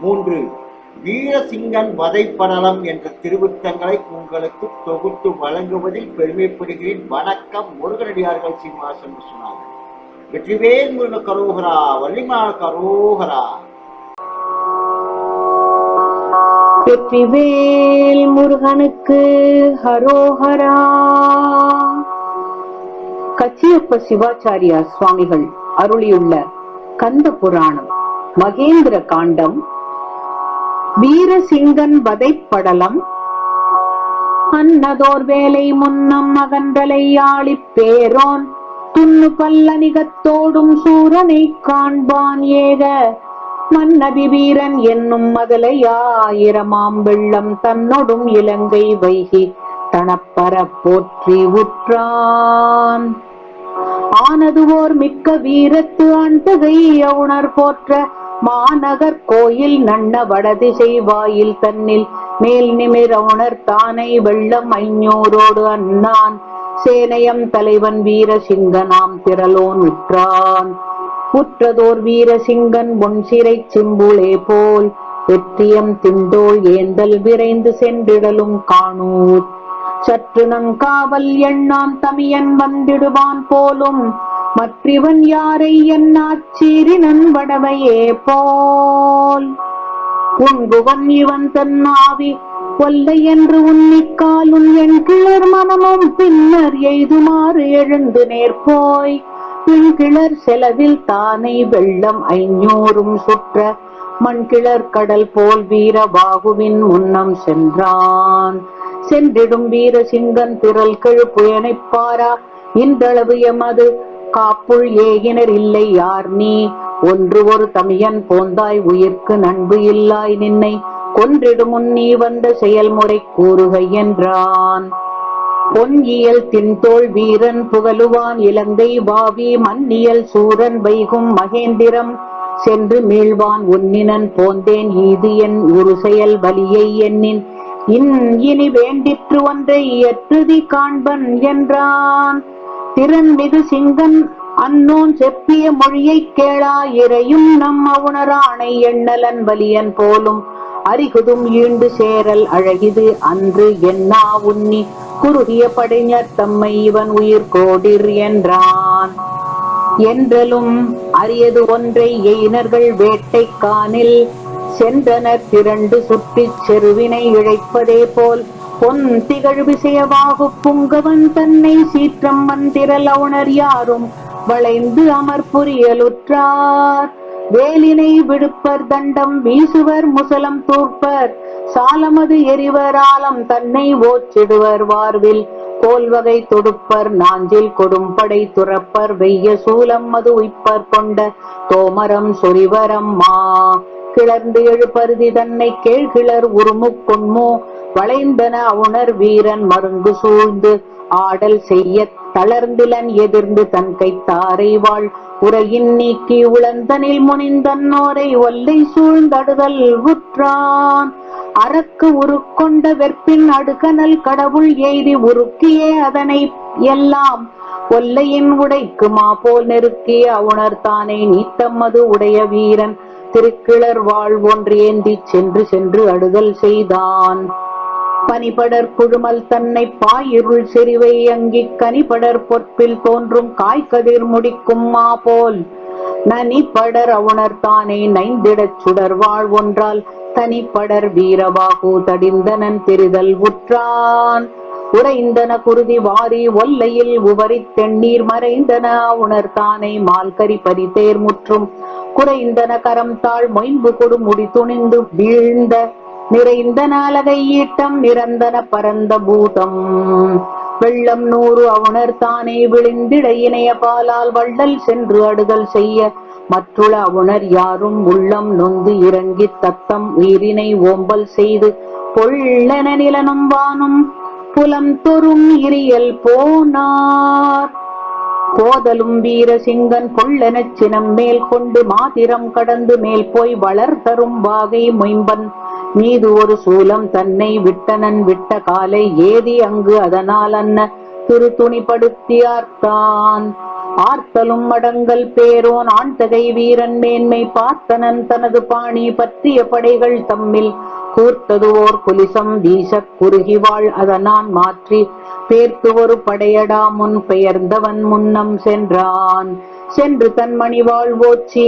மூன்று வீரசிங்கன் வதைப்படலம் என்ற திருவுத்தங்களை உங்களுக்கு தொகுத்து வழங்குவதில் பெருமைப்படுகிறேன். வணக்கம் முருகனடியார்கள் சீனிவாசன் விஸ்வநாதன் வெற்றிவேல் முருக கரோகரா வள்ளிமான கரோகரா. வெற்றிவேல் முருகனுக்கு ஹரோஹரா. கச்சியப்ப சிவாச்சாரியா சுவாமிகள் அருளியுள்ள கந்த புராணம் மகேந்திர காண்டம் வீரசிங்கன் வதைப்படலம். அன்னதோர் வேலை முன்னம் அகன்றலை ஆளிப் பேரோன். துண்ணு பல்லணிகத்தோடும் சூரனை காண்பான் ஏக. மன்னதி வீரன் என்னும் மதலையாயிரமாம் வெள்ளம் தன்னொடும் இலங்கை வைகி தனப்பர போற்றி உற்றான். ஆனதுவோர் மிக்க வீரத்து அண்டகை அவுணர் போற்ற மாநகர் கோயில் நன்ன வடதிசை வாயில் தன்னில் மேல் நிமிர அவுணர் தானை வெள்ளம் ஐநூறோடு அண்ணான் சேனையம் தலைவன் வீரசிங்கனாம் திரளோன் உற்றான் உற்றதோர் வீரசிங்கன் பொன் சிறை சிம்புளே போல் வெற்றியம் திண்டோள் ஏந்தல் விரைந்து சென்றிடலும் காணூர். சற்று நங்காவல் எண்ணான் தமியன் வந்திடுவான் போலும் மற்றிவன் யாரை என்னாச்சீரினன் வடவையே போல்? உண்புவன் இவன் தன்னாவி கொல்லை என்று உன்னிக்காலும் என் கிளர் மனமும் பின்னர் எய்துமாறு எழுந்து நேர்போய். பின்கிளர் செலவில் தானே வெள்ளம் ஐநூறும் சுற்ற மண்கிளர் கடல் போல் வீர பாகுவின் முன்னம் சென்றான். சென்றிடும் வீர சிங்கன் திரல் கெழுப்புயனைப் பாரா இன்றளவு எமது காப்புள் ஏகினர் இல்லை யார் நீ? ஒன்று ஒரு தமியன் போந்தாய் உயிர்க்கு நண்பு இல்லாய் நின்னை. கொன்றிடும் முன் நீ வந்த செயல்முறை கூறுகை என்றான். பொன்னியல் தின்தோள் வீரன் புகழுவான் இலங்கை வாவி மன்னியல் சூரன் வைகும் மகேந்திரம். சென்று மீள்வான் உன்னினன் போந்தேன் இது என் ஒரு செயல் வலியை எண்ணின். இன் இனி வேண்டிற்று ஒன்றை எற்றுதி காண்பன் என்றான். திறன்மிகு சிங்கன் அன்னோன் செப்பிய மொழியைக் கேளா இறையும் நம் அவுணரானை எண்ணலன் வலியன் போலும். அரிகுதும் ஈண்டு சேரல் அழகிது அன்று என்னா உன்னி குறுகிய படைஞர் தம்மை இவன் உயிர் கோடிர் என்றான். என்றலும் அரியது ஒன்றை எயினர்கள் வேட்டைக்கானில் சென்றனர் திரண்டு சுற்றிச் செருவினை இழைப்பதே போல். பொன் திகழ் விசையவாகு புங்கவன் தன்னை சீற்றம் மந்திரல் அவுணர் யாரும்? வளைந்து அமர்புரியலுற்றார் வேலினை விடுப்பர் தண்டம் வீசுவர் முசலம் தூர்ப்பர். சாலமது எரிவர் ஆலம் தன்னை ஓச்சிடுவர் வார்வில். கோல்வகை தொடுப்பர் நாஞ்சில் கொடும்படை துறப்பர். வெய்ய சூலம் மது உய்ப்பர் கொண்ட தோமரம் சொரிவரம் மா கிளர்ந்து எழுபருதி தன்னை கேழ்கிளர் உருமு பொன்மோ வளைந்தன அவுணர் வீரன் மருங்கு சூழ்ந்து ஆடல் செய்ய தளர்ந்திலன் எதிர்ந்து தன் கைத்தாரை வாழ். உரையின் நீக்கி உளந்தனில் முனிந்தன்னோரை ஒல்லை சூழ்ந்தடுதல் உற்றான். அரக்கு உருக்கொண்ட வெற்பின் அடுகனல் கடவுள் எய்தி உருக்கியே அதனை எல்லாம். ஒல்லையின் உடைக்குமா போல் நெருக்கிய அவுணர் தானே நீத்தம்மது உடைய வீரன். திருக்கிளர் வாழ் ஒன்றேந்தி சென்று சென்று அடுதல் செய்தான். பனிபடர் குழுமல் தன்னை பாயிருள் செறிவை அங்கிக் கனிபடர் பொற்பில் தோன்றும் காய்கதிர் முடிக்கும் மா போல். நனிப்படர் அவுணர் தானே நைந்திடச் சுடர் வாழ் ஒன்றால் தனிப்படர் வீரபாகு தடிந்தனன் தெரிதல் உற்றான். உறைந்தன குருதி வாரி ஒல்லையில் உவரித் தெண்ணீர் மறைந்தன உணர் தானே மால்கரி பரிதேர் முற்றும். குறைந்தன கரம் தாழ் மொயம்பு கொடு முடி துணிந்து வீழ்ந்த நிறைந்த நாளகையீட்டம் ஈட்டம் நிரந்தன பரந்த பூதம். வெள்ளம் நூறு அவுணர் தானே விழுந்திட இணைய பாலால் வள்ளல் சென்று அடுதல் செய்ய. மற்றுள்ள அவுணர் யாரும் உள்ளம் நொந்து இறங்கி தத்தம் உயிரினை ஓம்பல் செய்து பொள்ளென நிலனும் வானும் புலம் தொறும் இரியல் போனார். போதலும் வீரசிங்கன் கொள்ளெனச் சினம் மேல் கொண்டு மாதிரம் கடந்து மேல் போய் வளர் தரும் வாகை மொயம்பன் மீது ஒரு சூலம் தன்னை விட்டனன் விட்ட காலை ஏதி அங்கு அதனால் அன்ன திரு துணிப்படுத்தியார்த்தான் ஆர்த்தலும் மடங்கல் பேரோன் ஆண்தகை வீரன் மேன்மை பார்த்தனன் தனது பாணி பற்றிய படைகள் தம்மில் கூர்த்தது ஓர் குலிசம் வீசக் குறுகிவாள் அதனான் மாற்றி பேர்த்து ஒரு படையடா முன் பெயர்ந்தவன் முன்னம் சென்றான். சென்று தன் மணிவாள் ஓச்சி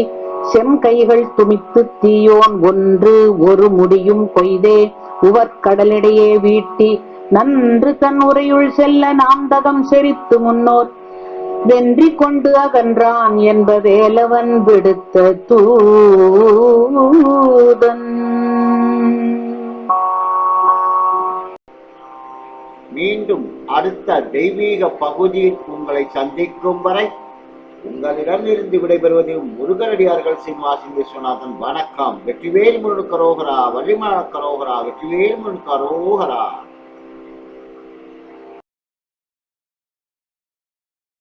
செம்கைகள் துமித்து தீயோன் ஒன்று ஒரு முடியும் கொய்தே. உவர்கடலிடையே வீட்டி நன்று தன் உரையுள் செல்ல நாம் தகம் செறித்து முன்னோர். வென்றி கொண்டு அகன்றான் என்பவேலவன் விடுத்த தூதன். மீண்டும் அடுத்த தெய்வீக பகுதியில் உங்களை சந்திக்கும் வரை உங்களிடமிருந்து விடைபெறுவது முருகனடியார்கள் சிம்மாசின் விஸ்வநாதன் வணக்கம். வெற்றிவேல் முருகரோகரா வள்ளிமலக்கரோகரா வெற்றிவேல் முருகரோகரா.